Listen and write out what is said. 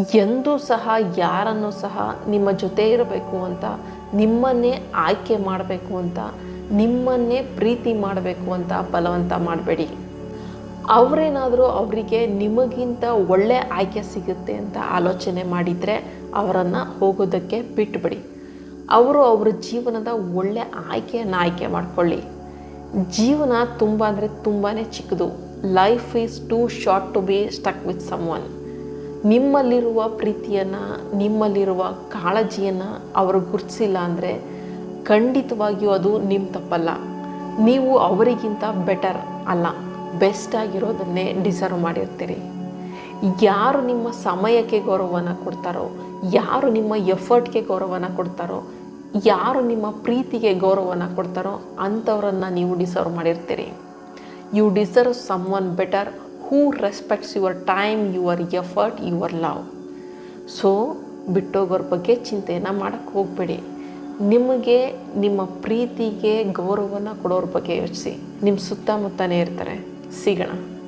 ಎಂದೂ ಸಹ, ಯಾರನ್ನು ಸಹ ನಿಮ್ಮ ಜೊತೆ ಇರಬೇಕು ಅಂತ, ನಿಮ್ಮನ್ನೇ ಆಯ್ಕೆ ಮಾಡಬೇಕು ಅಂತ, ನಿಮ್ಮನ್ನೇ ಪ್ರೀತಿ ಮಾಡಬೇಕು ಅಂತ ಬಲವಂತ ಮಾಡಬೇಡಿ. ಅವರೇನಾದರೂ ಅವರಿಗೆ ನಿಮಗಿಂತ ಒಳ್ಳೆ ಆಯ್ಕೆ ಸಿಗುತ್ತೆ ಅಂತ ಆಲೋಚನೆ ಮಾಡಿದರೆ ಅವರನ್ನು ಹೋಗೋದಕ್ಕೆ ಬಿಟ್ಟುಬಿಡಿ ಅವರು ಅವರ ಜೀವನದ ಒಳ್ಳೆ ಆಯ್ಕೆಯನ್ನು ಆಯ್ಕೆ ಮಾಡಿಕೊಳ್ಳಿ. ಜೀವನ ತುಂಬ ಅಂದರೆ ತುಂಬಾ ಚಿಕ್ಕದು. Life is too short to be stuck with someone ನಿಮ್ಮಲ್ಲಿರುವ ಪ್ರೀತಿಯನ್ನು, ನಿಮ್ಮಲ್ಲಿರುವ ಕಾಳಜಿಯನ್ನು ಅವರು ಗುರುತಿಸಿಲ್ಲ ಅಂದರೆ ಖಂಡಿತವಾಗಿಯೂ ಅದು ನಿಮ್ಮ ತಪ್ಪಲ್ಲ. ನೀವು ಅವರಿಗಿಂತ ಬೆಟರ್ ಅಲ್ಲ. ಬೆಸ್ಟ್ ಆಗಿರೋದನ್ನೇ ಡಿಸರ್ವ್ ಮಾಡಿರ್ತೀರಿ. ಯಾರು ನಿಮ್ಮ ಸಮಯಕ್ಕೆ ಗೌರವನ ಕೊಡ್ತಾರೋ, ಯಾರು ನಿಮ್ಮ ಎಫರ್ಟ್ಗೆ ಗೌರವನ ಕೊಡ್ತಾರೋ, ಯಾರು ನಿಮ್ಮ ಪ್ರೀತಿಗೆ ಗೌರವನ ಕೊಡ್ತಾರೋ ಅಂಥವ್ರನ್ನ ನೀವು deserve ಮಾಡಿರ್ತೀರಿ. You deserve someone better who respects your time your effort your love so ಬಿಟ್ಟೋಗೋರ ಬಗ್ಗೆ ಚಿಂತೆಯನ್ನು ಮಾಡೋಕ್ಕೆ ಹೋಗಬೇಡಿ. ನಿಮಗೆ, ನಿಮ್ಮ ಪ್ರೀತಿಗೆ ಗೌರವನ ಕೊಡೋರ ಬಗ್ಗೆ ಯೋಚಿಸಿ. ನಿಮ್ಮ ಸುತ್ತಮುತ್ತನೇ ಇರ್ತಾರೆ. ಸಿಗೋಣ.